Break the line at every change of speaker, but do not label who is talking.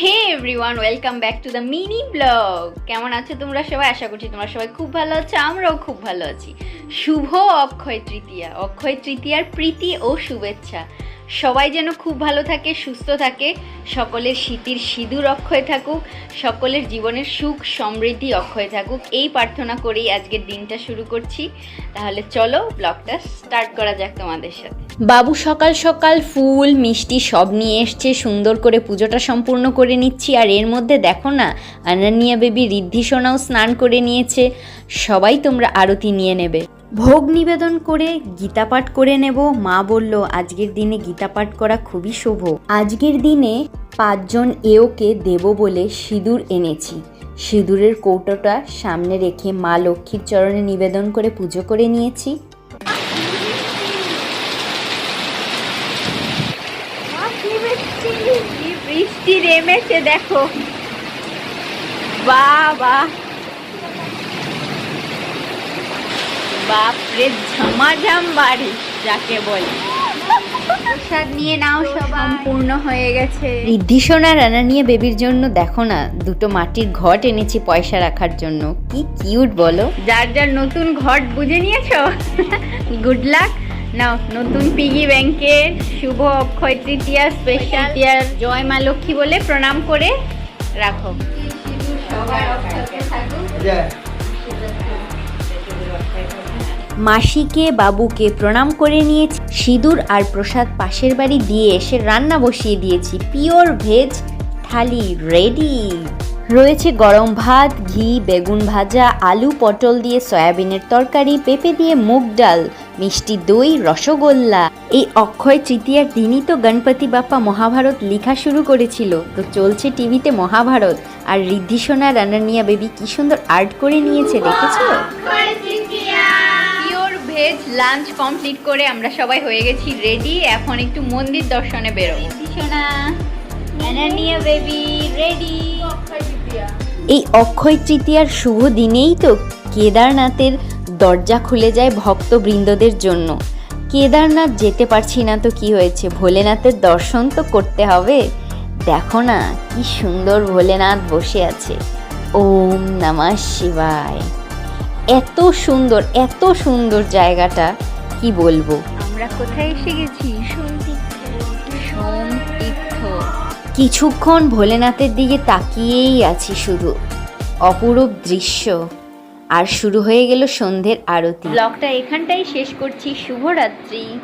Hey everyone welcome back to the mini blog কেমন আছো তোমরা সবাই? আশা করছি তোমরা সবাই খুব ভালো আছো, আমরাও খুব ভালো আছি। শুভ অক্ষয় তৃতীয়া। অক্ষয় তৃতীয়ার প্রীতি ও শুভেচ্ছা। সবাই যেন খুব ভালো থাকে, সুস্থ থাকে। সকলের শীতির সিঁদুর অক্ষয় থাকুক, সকলের জীবনের সুখ সমৃদ্ধি অক্ষয় থাকুক। এই প্রার্থনা করেই আজকের দিনটা শুরু করছি। তাহলে চলো ব্লগটা স্টার্ট করা যাক তোমাদের সাথে। বাবু সকাল সকাল ফুল, মিষ্টি সব নিয়ে এসছে, সুন্দর করে পুজোটা সম্পূর্ণ করে নিচ্ছি। আর এর মধ্যে দেখো না আনানিয়া বেবি ঋদ্ধি সোনাও স্নান করে নিয়েছে। সবাই তোমরা আরতি নিয়ে নেবে। ভোগ নিবেদন করে গীতা পাঠ করে নেব। মা বলল, আজকের দিনে গীতা পাঠ করা খুবই শুভ। আজকের দিনে পাঁচজন এওকে দেব বলে সিঁদুর এনেছি। সিঁদুরের কৌটোটা সামনে রেখে মা লক্ষ্মীর চরণে নিবেদন করে পুজো করে নিয়েছি। বৃষ্টি নেমেছে দেখো। বাবা বাপরে ঝামাঝাম বাড়ি যাকে বলে। প্রসাদ নিয়ে নাও সম্পূর্ণ হয়ে গেছে। ঋদ্ধি সোনা রানা নিয়ে বেবির জন্য দেখো না দুটো মাটির ঘট এনেছি পয়সা রাখার জন্য। কি কিউট বলো। যার যার নতুন ঘট বুঝে নিয়েছো? Good luck. নাও নতুন পিগি ব্যাংকের শুভ অক্ষয় তৃতীয়া স্পেশাল জয় মা লক্ষ্মী বলে প্রণাম করে রাখো। মাসিকে, বাবুকে প্রণাম করে নিয়েছি, সিঁদুর আর প্রসাদ পাশের বাড়ি দিয়ে এসে রান্না বসিয়ে দিয়েছি। Pure veg thali ready. রয়েছে গরম ভাত, ঘি, বেগুন ভাজা, আলু, পটল দিয়ে সয়াবিনের তরকারি, পেঁপে দিয়ে মুগ ডাল, মিষ্টি দই, রসগোল্লা। এই অক্ষয় তৃতীয়ার দিনই তো গণপতি বাপ্পা মহাভারত লেখা শুরু করেছিল। তো চলছে টিভিতে মহাভারত। আর ঋদ্ধি সোনা, রানানিয়া বেবি কি সুন্দর আর্ট করে নিয়েছে, দেখেছ? লাঞ্চ কমপ্লিট করে আমরা সবাই হয়ে গেছি রেডি। এখন একটু মন্দির দর্শনে বেরোবো। সোনা অ্যানানিয়া বেবি রেডি। এই অক্ষয় তৃতীয়ার শুভ দিনেই তো কেদারনাথের দরজা খুলে যায় ভক্তবৃন্দদের জন্য। কেদারনাথ যেতে পারছি না তো কি হয়েছে? ভোলেনাথের দর্শন তো করতে হবে। দেখো না কি সুন্দর ভোলেনাথ বসে আছে। ওম নমঃ শিবায়। এত সুন্দর এত সুন্দর জায়গাটা কি বলব? আমরা কোথায় এসে গেছি? সোমতীর্থ কিছুক্ষণ ভোলেনাথের দিকে তাকিয়েই আছি শুধু। অপরূপ দৃশ্য। আর শুরু হয়ে গেল সন্ধ্যের আরতি। ব্লগটা এখানটাই শেষ করছি। শুভরাত্রি।